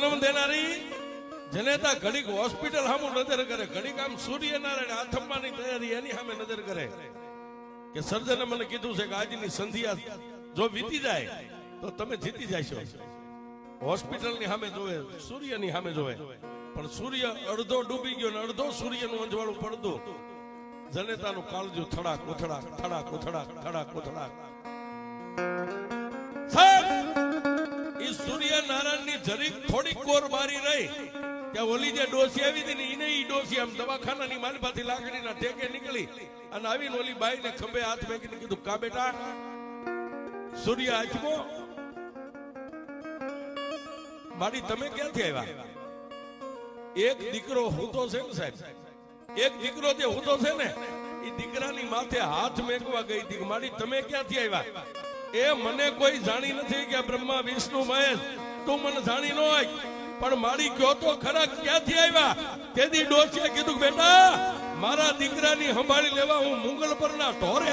દેનારી જનેતા ઘડીક હોસ્પિટલ સામુ નજર કરે, ઘડીક આમ સૂર્યનારાયણ આથમવાની તૈયારી એની સામે નજર કરે. કે સર્જને મને કીધું છે કે આજની સંધ્યા જો વીતી જાય, તો તમે જીતી જશો. હોસ્પિટલની સામે જોવે, સૂર્યની સામે જોવે. પણ સૂર્ય અડધો ડૂબી ગયો ને અડધો સૂર્યનું અંજવાળું પડતું. જનેતાનું કાળજું થડાક, ઉથડાક થડાક ઉથડાક થડાક, ઉથડાક. સૂર્યનારાયણની જરીક થોડીક કોર મારી રહી. ત્યાં ઓલી જે ડોસી આવી હતી ને એને ઈ ડોસી આમ દવાખાનાની માલપાથી લાકડીના ટેકે નીકળી. અને આવીને ઓલી બાઈને ખંભે હાથ ફેંકીને કીધું, કા બેટા, સૂર્ય આજમો મારી તમે ક્યાંથી આવ્યા? એક દીકરો હોતો છે ને, સાહેબ. એક દીકરો જે હોતો છે ને એ દીકરાની માથે હાથ મેકવા ગઈ હતી મારી તમે ક્યાંથી આવ્યા? એ મને કોઈ જાણી નથી કે બ્રહ્મા, વિષ્ણુ, મહેશ, તું મને જાણી ન પણ મારી કયો તો ખરા ક્યાંથી આવ્યા? તેથી ડોસીએ કીધું બેટા, મારા દીકરાની સંભાળી લેવા હું મુંગલ પરના ઢોરે